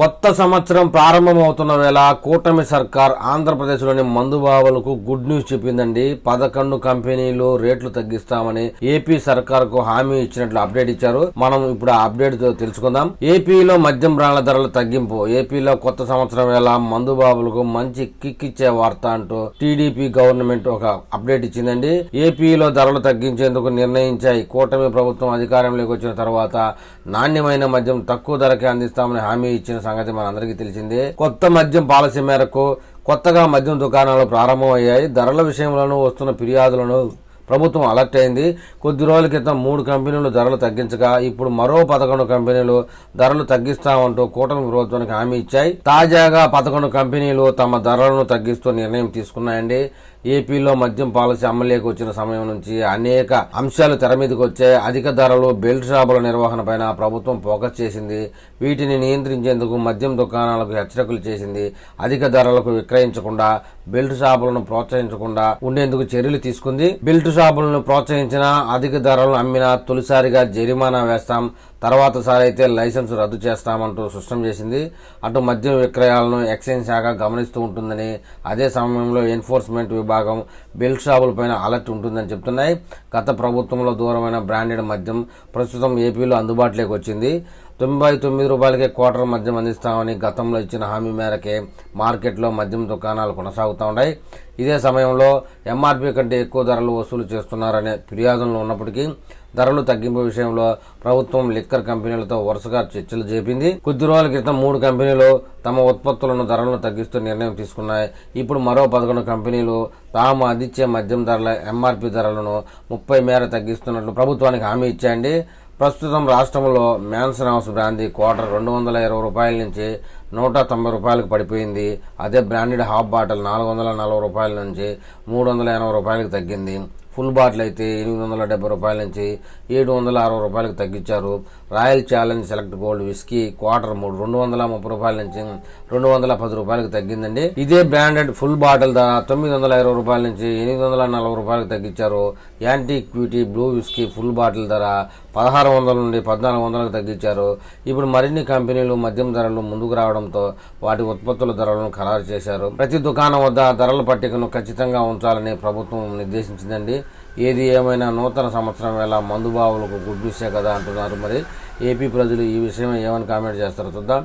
కొత్త సంవత్సరం ప్రారంభమవుతున్న వేళ కూటమి సర్కార్ ఆంధ్రప్రదేశ్లోని మందుబాబులకు గుడ్ న్యూస్ చెప్పిందండి. పదకొండు కంపెనీలు రేట్లు తగ్గిస్తామని ఏపీ సర్కార్కు హామీ ఇచ్చినట్లు అప్డేట్ ఇచ్చారు. మనం ఇప్పుడు ఆ అప్డేట్ తెలుసుకుందాం. ఏపీలో మద్యం బ్రాండ్ల ధరల తగ్గింపు. ఏపీలో కొత్త సంవత్సరం వేళ మందుబాబులకు మంచి కిక్ ఇచ్చే వార్త అంటూ టీడీపీ గవర్నమెంట్ ఒక అప్డేట్ ఇచ్చిందండి. ఏపీలో ధరలు తగ్గించేందుకు నిర్ణయించాయి. కూటమి ప్రభుత్వం అధికారంలోకి వచ్చిన తర్వాత నాణ్యమైన మద్యం తక్కువ ధరకే అందిస్తామని హామీ ఇచ్చిన సంగతి మనందరికీ తెలిసిందే. కొత్త మద్యం పాలసీ మేరకు కొత్తగా మద్యం దుకాణాలు ప్రారంభమయ్యాయి. ధరల విషయంలోనూ వస్తున్న ఫిర్యాదులను ప్రభుత్వం అలర్ట్ అయింది. కొద్ది రోజుల క్రితం మూడు కంపెనీలు ధరలు తగ్గించగా ఇప్పుడు మరో పదకొండు కంపెనీలు ధరలు తగ్గిస్తామంటూ కూటమి ప్రభుత్వానికి హామీ ఇచ్చాయి. తాజాగా పదకొండు కంపెనీలు తమ ధరలను తగ్గిస్తూ నిర్ణయం తీసుకున్నాయండి. ఏపీలో మద్యం పాలసీ అమలులోకి వచ్చిన సమయం నుంచి అనేక అంశాలు తెర మీదకి వచ్చాయి. అధిక ధరలు బెల్ట్ షాపుల నిర్వహణ పైన ప్రభుత్వం ఫోకస్ చేసింది. వీటిని నియంత్రించేందుకు మద్యం దుకాణాలకు హెచ్చరికలు చేసింది. అధిక ధరలకు విక్రయించకుండా బెల్ట్ షాపులను ప్రోత్సహించకుండా ఉండేందుకు చర్యలు తీసుకుంది. బెల్ట్ షాపులను ప్రోత్సహించిన అధిక ధరలను అమ్మినా తొలిసారిగా జరిమానా వేస్తాం. తర్వాత సారి అయితే లైసెన్స్ రద్దు చేస్తామంటూ స్పష్టం చేసింది. అటు మద్యం విక్రయాలను ఎక్సైజ్ శాఖ గమనిస్తూ ఉంటుందని అదే సమయంలో ఎన్ఫోర్స్మెంట్ విభాగం బెల్ట్ షాపులపైన అలర్ట్ ఉంటుందని చెప్తున్నాయి. గత ప్రభుత్వంలో దూరమైన బ్రాండెడ్ మద్యం ప్రస్తుతం ఏపీలో అందుబాటులోకి వచ్చింది. తొంభై తొమ్మిది రూపాయలకే క్వార్టర్ మద్యం అందిస్తామని గతంలో ఇచ్చిన హామీ మేరకే మార్కెట్లో మద్యం దుకాణాలు కొనసాగుతూ ఉన్నాయి. ఇదే సమయంలో ఎంఆర్పీ కంటే ఎక్కువ ధరలు వసూలు చేస్తున్నారనే ఫిర్యాదులు ఉన్నప్పటికీ ధరలు తగ్గింపు విషయంలో ప్రభుత్వం లిక్కర్ కంపెనీలతో వరుసగా చర్చలు చేపింది. కొద్ది రోజుల క్రితం మూడు కంపెనీలు తమ ఉత్పత్తులను ధరలను తగ్గిస్తూ నిర్ణయం తీసుకున్నాయి. ఇప్పుడు మరో పదకొండు కంపెనీలు తాము అందించే మద్యం ధరల ఎంఆర్పీ ధరలను ముప్పై మేర తగ్గిస్తున్నట్లు ప్రభుత్వానికి హామీ ఇచ్చాయండి. ప్రస్తుతం రాష్ట్రంలో మ్యాన్సన్ హౌస్ బ్రాందీ క్వార్టర్ రెండు వందల ఇరవై రూపాయల నుంచి నూట తొంభై రూపాయలకు పడిపోయింది. అదే బ్రాండెడ్ హాఫ్ బాటిల్ నాలుగు వందల నలభై రూపాయల నుంచి మూడు వందల ఎనభై రూపాయలకు తగ్గింది. ఫుల్ బాటిల్ అయితే ఎనిమిది వందల డెబ్బై రూపాయల నుంచి ఏడు వందల అరవై రూపాయలకు తగ్గించారు. Royal challenge select gold whisky quarter మూడు రెండు వందల ముప్పై రూపాయల నుంచి రెండు వందల పది రూపాయలకు తగ్గిందండి. ఇదే బ్రాండెడ్ ఫుల్ బాటిల్ ధర తొమ్మిది వందల ఇరవై రూపాయల నుంచి ఎనిమిది వందల నలభై రూపాయలకు తగ్గించారు. Antiquity blue whisky full bottle ధర పదహారు వందల నుండి పద్నాలుగు వందలకు తగ్గించారు. ఇప్పుడు మరిన్ని కంపెనీలు మద్యం ధరలు ముందుకు రావడంతో వాటి ఉత్పత్తుల ధరలను ఖరారు చేశారు. ప్రతి దుకాణం వద్ద ధరల పట్టికను ఖచ్చితంగా ఉంచాలని ప్రభుత్వం నిర్దేశించిందండి. ఏది ఏమైనా నూతన సంవత్సరం వేళ మందుబావులకు గుడ్ న్యూసే కదా అంటున్నారు. మరి ఏపీ ప్రజలు ఈ విషయం ఏమని కామెంట్ చేస్తారో చూద్దాం.